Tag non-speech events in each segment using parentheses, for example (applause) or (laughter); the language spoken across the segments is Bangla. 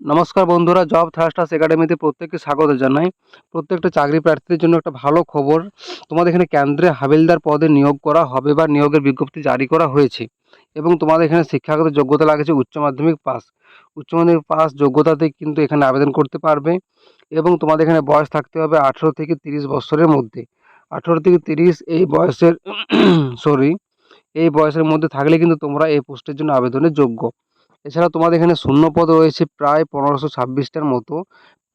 নমস্কার বন্ধুরা জব থ্রাস্টার্স একাডেমিতে প্রত্যেককে স্বাগত জানাই। প্রত্যেকটা চাকরি প্রার্থীদের জন্য একটা ভালো খবর, তোমাদের এখানে কেন্দ্রে হাবিলদার পদে নিয়োগ করা হবে বা নিয়োগের বিজ্ঞপ্তি জারি করা হয়েছে এবং তোমাদের এখানে শিক্ষাগত যোগ্যতা লাগছে উচ্চ মাধ্যমিক পাস। উচ্চ মাধ্যমিক পাস যোগ্যতাতে কিন্তু এখানে আবেদন করতে পারবে এবং তোমাদের এখানে বয়স থাকতে হবে আঠেরো থেকে তিরিশ বছরের মধ্যে। আঠেরো থেকে তিরিশ এই বয়সের (coughs) সরি এই বয়সের মধ্যে থাকলে কিন্তু তোমরা এই পোস্টের জন্য আবেদনের যোগ্য। এছাড়া তোমাদের এখানে শূন্য পদ রয়েছে প্রায় পনেরোশো ছাব্বিশটার মতো।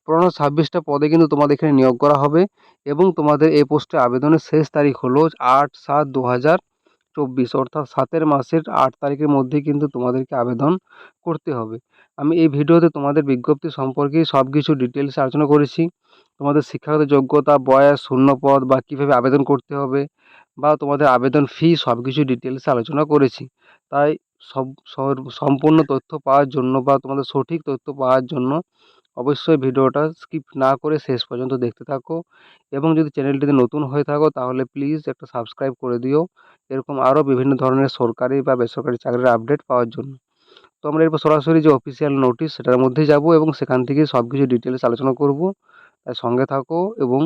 পনেরোশো ছাব্বিশটা পদে কিন্তু তোমাদের এখানে নিয়োগ করা হবে এবং তোমাদের এই পোস্টে আবেদনের শেষ তারিখ হলো আট সাত দু হাজার চব্বিশ, অর্থাৎ সাতের মাসের আট তারিখের মধ্যেই কিন্তু তোমাদেরকে আবেদন করতে হবে। আমি এই ভিডিওতে তোমাদের বিজ্ঞপ্তি সম্পর্কে সব কিছু ডিটেলসে আলোচনা করেছি। তোমাদের শিক্ষাগত যোগ্যতা, বয়স, শূন্যপদ বা কীভাবে আবেদন করতে হবে বা তোমাদের আবেদন ফি সব কিছু ডিটেলসে আলোচনা করেছি। তাই সম্পূর্ণ তথ্য পাওয়ার জন্য বা তোমাদের সঠিক তথ্য পাওয়ার জন্য অবশ্যই ভিডিওটা স্কিপ না করে শেষ পর্যন্ত দেখতে থাকো। এবং যদি চ্যানেলটিতে নতুন হয়ে থাকো তাহলে প্লিজ একটা সাবস্ক্রাইব করে দিও। এরকম আরও বিভিন্ন ধরনের সরকারি বা বেসরকারি চাকরির আপডেট পাওয়ার জন্য। তো আমরা এরপর সরাসরি যে অফিসিয়াল নোটিশ সেটার মধ্যেই যাব এবং সেখান থেকে সব কিছু ডিটেলস আলোচনা করব। তাই সঙ্গে থাকো এবং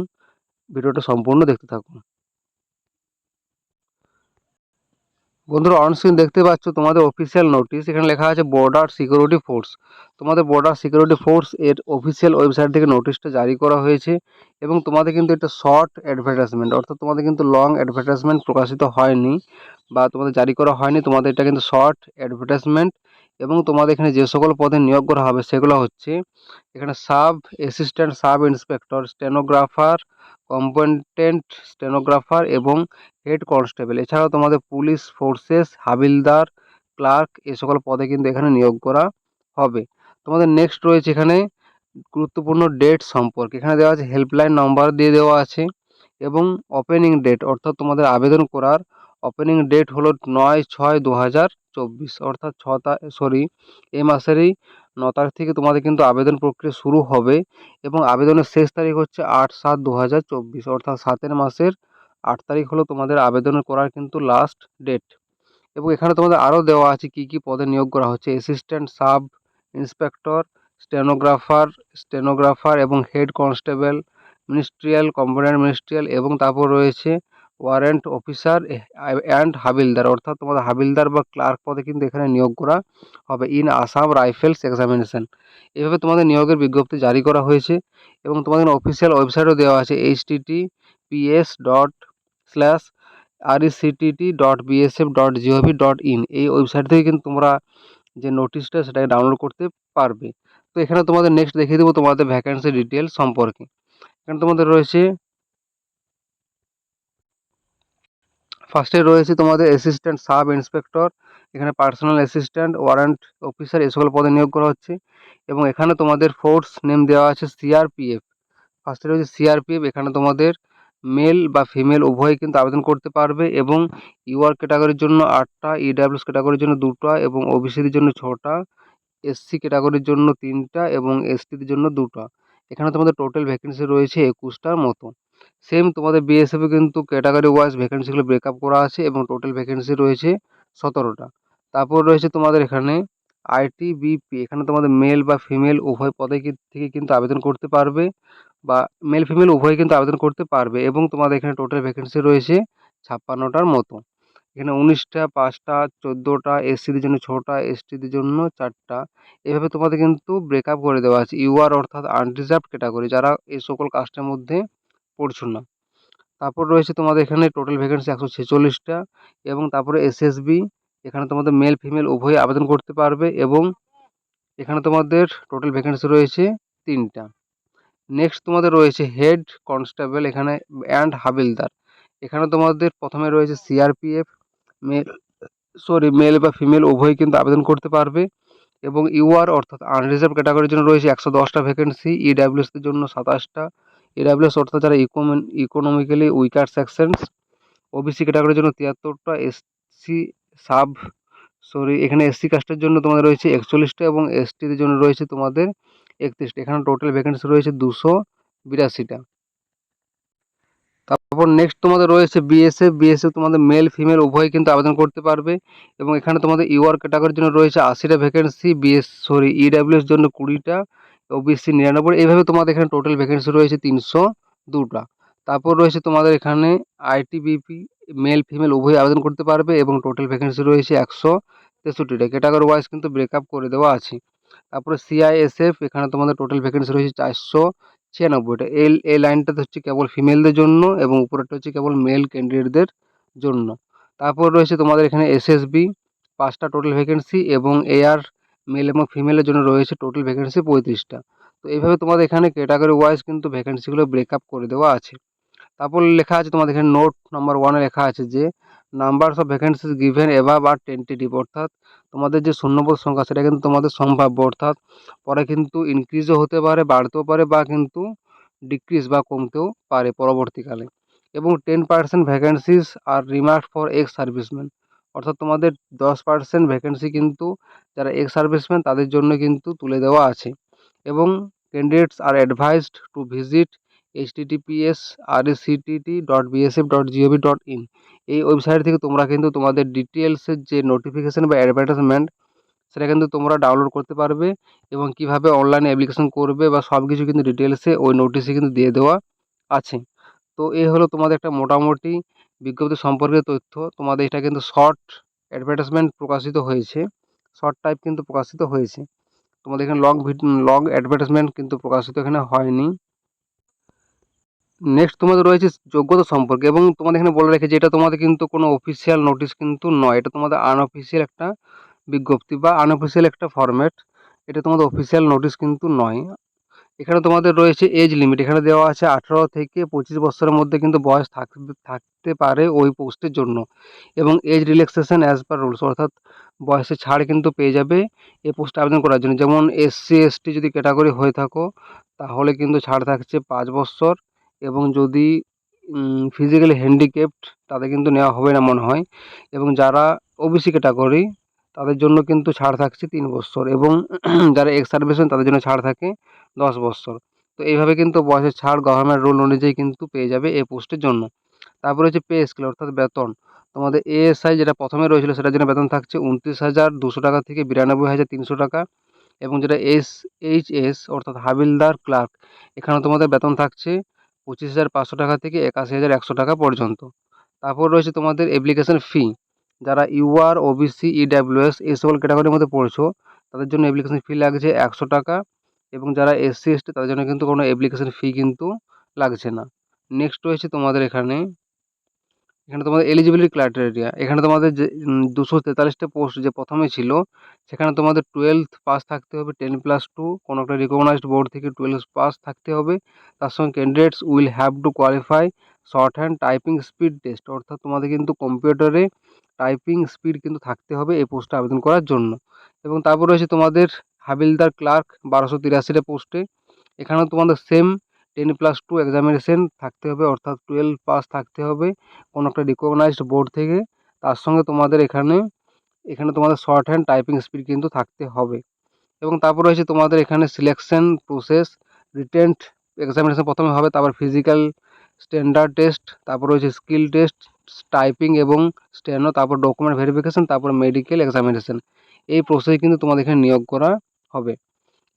ভিডিওটা সম্পূর্ণ দেখতে থাকো। বন্ধুরা অন স্ক্রিন দেখতে পাচ্ছ তোমাদের অফিসিয়াল নোটিশ এখানে লেখা আছে বর্ডার সিকিউরিটি ফোর্স তোমাদের বর্ডার সিকিউরিটি ফোর্স এর অফিসিয়াল ওয়েবসাইট থেকে নোটিশটা জারি করা হয়েছে এবং তোমাদের কিন্তু এটা শর্ট অ্যাডভার্টাইজমেন্ট অর্থাৎ তোমাদের কিন্তু লং অ্যাডভার্টাইজমেন্ট প্রকাশিত হয়নি বা তোমাদের জারি করা হয়নি, তোমাদের এটা কিন্তু শর্ট অ্যাডভার্টাইজমেন্ট এবং তোমাদের এখানে যে সকল পদে নিয়োগ করা হবে সেগুলো হচ্ছে, এখানে sub assistant sub inspector stenographer competent stenographer এবং হেড কনস্টেবল। এছাড়াও তোমাদের পুলিশ ফোর্সেস, হাবিলদার, ক্লার্ক, এ সকল পদে কিন্তু এখানে নিয়োগ করা হবে। তোমাদের নেক্সট রয়েছে এখানে গুরুত্বপূর্ণ ডেট সম্পর্কে। এখানে দেওয়া আছে হেল্পলাইন নম্বর দিয়ে দেওয়া আছে এবং ওপেনিং ডেট অর্থাৎ তোমাদের আবেদন করার ওপেনিং ডেট হলো নয় ছয় দু হাজার চব্বিশ। অর্থাৎ ছ সরি এই মাসেরই ন তারিখ থেকে তোমাদের কিন্তু আবেদন প্রক্রিয়া শুরু হবে এবং আবেদনের শেষ তারিখ হচ্ছে আট সাত দু হাজার চব্বিশ, অর্থাৎ সাতের মাসের আট তারিখ হলো তোমাদের আবেদন করার কিন্তু লাস্ট ডেট এবং এখানে তোমাদের আরও দেওয়া আছে কী কী পদে নিয়োগ করা হচ্ছে। Assistant sub inspector stenographer stenographer এবং head constable ministerial component ministerial এবং তারপর রয়েছে ওয়ারেন্ট অফিসার অ্যান্ড হাবিলদার। অর্থাৎ তোমাদের হাবিলদার বা ক্লার্ক পদে কিন্তু এখানে নিয়োগ করা হবে ইন আসাম রাইফেলস এক্সামিনেশন এভাবে তোমাদের নিয়োগের বিজ্ঞপ্তি জারি করা হয়েছে এবং তোমাদের অফিসিয়াল ওয়েবসাইটও দেওয়া আছে H T PS dot slash RECTT dot BSF dot GOV dot in এই ওয়েবসাইট থেকে কিন্তু তোমরা যে নোটিশটা সেটাকে ডাউনলোড করতে পারবে। তো এখানে তোমাদের নেক্সট দেখিয়ে দেবো তোমাদের ভ্যাকেন্সি ডিটেলস সম্পর্কে। এখানে তোমাদের রয়েছে ফার্স্টে রয়েছে তোমাদের অ্যাসিস্ট্যান্ট সাব ইন্সপেক্টর এখানে পার্সোনাল অ্যাসিস্ট্যান্ট ওয়ারেন্ট অফিসার এ সকল পদে নিয়োগ করা হচ্ছে। এবং এখানে তোমাদের ফোর্স নেম দেওয়া আছে সিআরপিএফ ফার্স্টে রয়েছে সিআরপিএফ এখানে তোমাদের মেল বা ফিমেল উভয়ই কিন্তু আবেদন করতে পারবে এবং ইউআর ক্যাটাগরির জন্য আটটা ইডাব্লিউএস ক্যাটাগরির জন্য দুটো এবং ওবিসিদের জন্য ছটা এসসি ক্যাটাগরির জন্য তিনটা এবং এসটিদের জন্য দুটো। এখানে তোমাদের টোটাল ভ্যাকেন্সি রয়েছে একুশটার মতো। সেম তোমাদের বিএসএফে কিন্তু ক্যাটাগরি ওয়াইজ ভ্যাকেন্সিগুলো ব্রেকআপ করা আছে এবং টোটাল ভ্যাকেন্সি রয়েছে সতেরোটা। তারপর রয়েছে তোমাদের এখানে আইটি আইটিবিপি এখানে তোমাদের মেল বা ফিমেল উভয় পদে থেকে কিন্তু আবেদন করতে পারবে। বা মেল ফিমেল উভয়ই কিন্তু আবেদন করতে পারবে এবং তোমাদের এখানে টোটাল ভ্যাকেন্সি রয়েছে ছাপ্পান্নটার মতো। এখানে উনিশটা, পাঁচটা, চোদ্দোটা এসসিদের জন্য ছটা এসটিদের জন্য চারটা। এভাবে তোমাদের কিন্তু ব্রেকআপ করে দেওয়া আছে। ইউআর অর্থাৎ আনরিজার্ভড ক্যাটাগরি যারা এই সকল কাস্টের মধ্যে পড়ছো না। তারপর রয়েছে তোমাদের এখানে টোটাল ভ্যাকেন্সি একশো ছেচল্লিশটা এবং তারপরে এসএসবি এখানে তোমাদের মেল ফিমেল উভয়ই আবেদন করতে পারবে এবং এখানে তোমাদের টোটাল ভ্যাকেন্সি রয়েছে তিনটা। নেক্সট তোমাদের রয়েছে হেড কনস্টেবল এখানে অ্যান্ড হাবিলদার। এখানে তোমাদের প্রথমে রয়েছে সিআরপিএফ মেল সরি মেল বা ফিমেল উভয়ই কিন্তু আবেদন করতে পারবে। এবং ইউআর অর্থাৎ আনরিজার্ভ ক্যাটাগরির জন্য রয়েছে একশো দশটা ভ্যাকেন্সি ইডাব্লিউএসদের জন্য সাতাশটা। ইডাব্লিউএস অর্থাৎ যারা ইকোমেন ইকোনমিক্যালি উইকার সেকশনস ওবিসি ক্যাটাগরির জন্য তিয়াত্তরটা এসসি সাব সরি এখানে এসসি কাস্টের জন্য তোমাদের রয়েছে একচল্লিশটা এবং এসটিদের জন্য রয়েছে তোমাদের একত্রিশটা এখানে টোটাল ভ্যাকেন্সি রয়েছে দুশো বিরাশিটা তারপর নেক্সট তোমাদের রয়েছে বিএসএফ বিএসএফ তোমাদের মেল ফিমেল উভয় কিন্তু আবেদন করতে পারবে। এবং এখানে তোমাদের ইউআর ক্যাটাগরির জন্য রয়েছে আশিটা ভ্যাকেন্সি বিএস সরি ইডাব্লিউএস জন্য কুড়িটা ওবিসি নিরানব্বই এইভাবে তোমাদের এখানে টোটাল ভ্যাকেন্সি রয়েছে তিনশো দুটা তারপর রয়েছে তোমাদের এখানে আইটিবিপি মেল ফিমেল উভয় আবেদন করতে পারবে এবং টোটাল ভ্যাকেন্সি রয়েছে একশো তেষট্টিটা ক্যাটাগরি ওয়াইজ কিন্তু ব্রেকআপ করে দেওয়া আছে। তারপরে সিআইএসএফ এখানে তোমাদের টোটাল ভ্যাকেন্সি রয়েছে চারশো ছিয়ানব্বইটা। এই এই লাইনটাতে হচ্ছে কেবল ফিমেলদের জন্য এবং উপরেরটা হচ্ছে কেবল মেল ক্যান্ডিডেটদের জন্য। তারপর রয়েছে তোমাদের এখানে এসএসবি পাঁচটা টোটাল ভ্যাকেন্সি এবং এআর মেল এবং ফিমেলের জন্য রয়েছে টোটাল ভ্যাকেন্সি পঁয়ত্রিশটা। তো এইভাবে তোমাদের এখানে ক্যাটাগরি ওয়াইজ কিন্তু ভ্যাকেন্সিগুলো ব্রেকআপ করে দেওয়া আছে। তারপর লেখা আছে তোমাদের এখানে নোট নাম্বার ওয়ানে লেখা আছে যে numbers of vacancies given above are tentative অর্থাৎ তোমাদের যে শূন্যপদ সংখ্যা, সেটা কিন্তু তোমাদের সম্ভাব্য, অর্থাৎ পরে কিন্তু ইনক্রিজও হতে পারে, বাড়তেও পারে বা কিন্তু ডিক্রিজ বা কমতেও পারে পরবর্তীকালে। এবং ten percent vacancies are earmarked for ex serviceman অর্থাৎ তোমাদের দশ পার্সেন্ট ভ্যাকেন্সি কিন্তু যারা এক্স সার্ভিসম্যান তাদের জন্য কিন্তু তুলে দেওয়া আছে। এবং candidates are advised to visit H TTPS R CTT dot BSF dot GOV dot in এই ওয়েবসাইট থেকে তোমরা কিন্তু তোমাদের ডিটেলসের যে নোটিফিকেশান বা অ্যাডভার্টাইজমেন্ট সেটা কিন্তু তোমরা ডাউনলোড করতে পারবে এবং কীভাবে অনলাইনে অ্যাপ্লিকেশন করবে বা সব কিছু কিন্তু ডিটেলসে ওই নোটিশে কিন্তু দিয়ে দেওয়া আছে। তো এই হলো তোমাদের একটা মোটামুটি বিজ্ঞপ্তি সম্পর্কে তথ্য। তোমাদের এটা কিন্তু শর্ট অ্যাডভার্টাইজমেন্ট প্রকাশিত হয়েছে। শর্ট টাইপ কিন্তু প্রকাশিত হয়েছে। তোমাদের এখানে লং লং অ্যাডভার্টাইজমেন্ট কিন্তু প্রকাশিত এখানে হয়নি। নেক্সট তোমাদের রয়েছে যোগ্যতা সম্পর্কে এবং তোমাদের এখানে বলে রেখেছে এটা তোমাদের কিন্তু কোনো অফিসিয়াল নোটিশ কিন্তু নয়। এটা তোমাদের আনঅফিসিয়াল একটা বিজ্ঞপ্তি বা আনঅফিসিয়াল একটা ফরম্যাট এটা তোমাদের অফিসিয়াল নোটিশ কিন্তু নয়। এখানে তোমাদের রয়েছে এজ লিমিট এখানে দেওয়া আছে আঠেরো থেকে পঁচিশ বছরের মধ্যে কিন্তু বয়স থাকবে থাকতে পারে ওই পোস্টের জন্য। এবং age relaxation as per rules অর্থাৎ বয়সে ছাড় কিন্তু পেয়ে যাবে এই পোস্টে আবেদন করার জন্য। যেমন এসসি এসটি যদি ক্যাটাগরি হয়ে থাকো, তাহলে কিন্তু ছাড় থাকছে পাঁচ বছর। এবং যদি ফিজিক্যালি হ্যান্ডিক্যাপড তাদের কিন্তু নেওয়া হবে না মনে হয়। এবং যারা ওবিসি ক্যাটাগরি তাদের জন্য কিন্তু ছাড় থাকছে তিন বছর এবং (clears throat) যারা এক্স সার্ভিসম্যান তাদের জন্য ছাড় থাকে দশ বছর। তো এইভাবে কিন্তু বয়সের ছাড় গভর্নমেন্ট রুল অনুযায়ী কিন্তু পেয়ে যাবে এই পোস্টের জন্য। তারপরে হচ্ছে পে স্কেল অর্থাৎ বেতন। তোমাদের এএসআই যেটা প্রথমে রয়েছিল, সেটার জন্য বেতন থাকছে উনত্রিশ হাজার দুশো টাকা থেকে বিরানব্বই হাজার তিনশো টাকা এবং যেটা এস এইচ এস অর্থাৎ হাবিলদার ক্লার্ক এখানে তোমাদের বেতন থাকছে পঁচিশ হাজার পাঁচশো টাকা থেকে একাশি হাজার একশো টাকা পর্যন্ত। তারপর রয়েছে তোমাদের অ্যাপ্লিকেশন ফি যারা ইউআর ওবিসি ইডাব্লিউএস এই সকল ক্যাটাগরির মধ্যে পড়ছো, তাদের জন্য অ্যাপ্লিকেশান ফি লাগছে একশো টাকা এবং যারা এসসি এসটি তাদের জন্য কিন্তু কোনো অ্যাপ্লিকেশান ফি কিন্তু লাগছে না। নেক্সট রয়েছে তোমাদের এখানে এখানে তোমাদের এলিজিবিলিটি ক্রাইটেরিয়া এখানে তোমাদের যে দুশো তেতাল্লিশটা পোস্ট যে প্রথমে ছিল, সেখানে তোমাদের টুয়েলভ পাস থাকতে হবে টেন প্লাস টু কোনো একটা রিকগনাইজড বোর্ড থেকে টুয়েলভ পাস থাকতে হবে, তার সঙ্গে candidates will have to qualify shorthand typing speed test অর্থাৎ তোমাদের কিন্তু কম্পিউটারে টাইপিং স্পিড কিন্তু থাকতে হবে এই পোস্টে আবেদন করার জন্য। এবং তারপর রয়েছে তোমাদের হাবিলদার ক্লার্ক বারোশো তিরাশিটা পোস্টে এখানেও তোমাদের same ten plus two examination থাকতে হবে, অর্থাৎ টুয়েলভ পাস থাকতে হবে কোনো একটা রিকগনাইজড বোর্ড থেকে। তার সঙ্গে তোমাদের এখানে এখানে তোমাদের শর্ট হ্যান্ড টাইপিং স্পিড কিন্তু থাকতে হবে। এবং তারপর রয়েছে তোমাদের এখানে সিলেকশন প্রসেস রিটেন্ট এক্সামিনেশন প্রথমে হবে, তারপর ফিজিক্যাল স্ট্যান্ডার্ড টেস্ট তারপর রয়েছে স্কিল টেস্ট টাইপিং এবং স্টেনো তারপর ডকুমেন্ট ভেরিফিকেশান তারপর মেডিকেল এক্সামিনেশন এই প্রসেসে কিন্তু তোমাদের এখানে নিয়োগ করা হবে।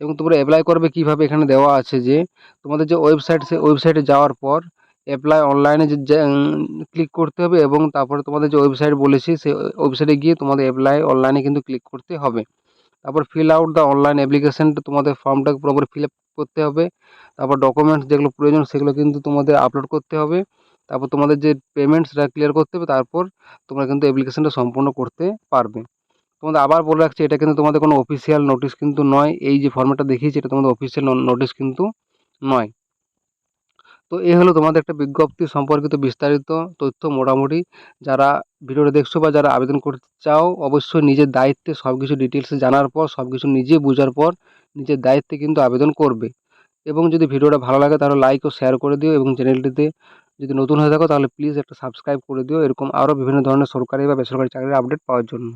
এবং তোমরা অ্যাপ্লাই করবে কীভাবে এখানে দেওয়া আছে যে তোমাদের যে ওয়েবসাইট সে ওয়েবসাইটে যাওয়ার পর অ্যাপ্লাই অনলাইনে যে ক্লিক করতে হবে এবং তারপরে তোমাদের যে ওয়েবসাইট বলেছি সেই ওয়েবসাইটে গিয়ে তোমাদের অ্যাপ্লাই অনলাইনে কিন্তু ক্লিক করতে হবে। তারপর ফিল আউট দ্য অনলাইন অ্যাপ্লিকেশানটা তোমাদের ফর্মটাকে পুরোপুরি ফিল আপ করতে হবে। তারপর ডকুমেন্টস যেগুলো প্রয়োজন সেগুলো কিন্তু তোমাদের আপলোড করতে হবে। তারপর তোমাদের যে পেমেন্ট সেটা ক্লিয়ার করতে হবে, তারপর তোমরা কিন্তু অ্যাপ্লিকেশানটা সম্পূর্ণ করতে পারবে। তোমাদের আবার বলে রাখছি, এটা কিন্তু তোমাদের কোনো অফিসিয়াল নোটিশ কিন্তু নয়। এই যে ফর্মেটটা দেখিয়েছি, এটা তোমাদের অফিসিয়াল নোটিশ কিন্তু নয়। তো এই হলো তোমাদের একটা বিজ্ঞপ্তি সম্পর্কিত বিস্তারিত তথ্য মোটামুটি। যারা ভিডিওটা দেখছ বা যারা আবেদন করতে চাও, অবশ্যই নিজের দায়িত্বে সব কিছু ডিটেলসে জানার পর সব কিছু নিজে বোঝার পর নিজের দায়িত্বে কিন্তু আবেদন করবে। এবং যদি ভিডিওটা ভালো লাগে তাহলে লাইক ও শেয়ার করে দিও এবং চ্যানেলটিতে যদি নতুন হয়ে থাকো তাহলে প্লিজ একটা সাবস্ক্রাইব করে দিও। এরকম আরও বিভিন্ন ধরনের সরকারি বা বেসরকারি চাকরির আপডেট পাওয়ার জন্য।